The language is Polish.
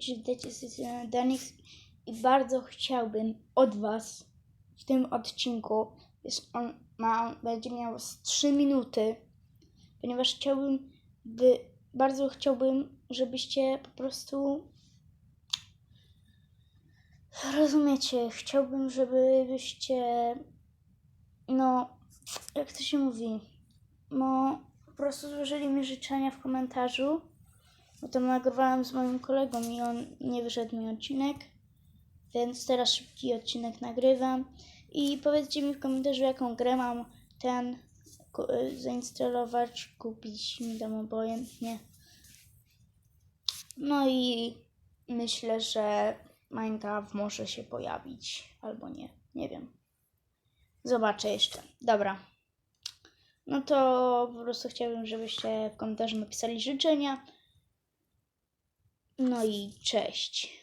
Strony Danix i bardzo chciałbym od Was w tym odcinku, jest on ma, on będzie miał z 3 minuty, ponieważ chciałbym, by, bardzo chciałbym, żebyście po prostu rozumiecie, chciałbym, żebyście no, jak to się mówi, no po prostu złożyli mi życzenia w komentarzu, to nagrywałem z moim kolegą i on nie wyszedł mi odcinek, więc teraz szybki odcinek nagrywam i powiedzcie mi w komentarzu jaką grę mam ten y, zainstalować, kupić, mi dam obojętnie. No i myślę, że Minecraft może się pojawić, albo nie, nie wiem. Zobaczę jeszcze. Dobra. No to po prostu chciałbym, żebyście w komentarzu napisali życzenia. No i cześć.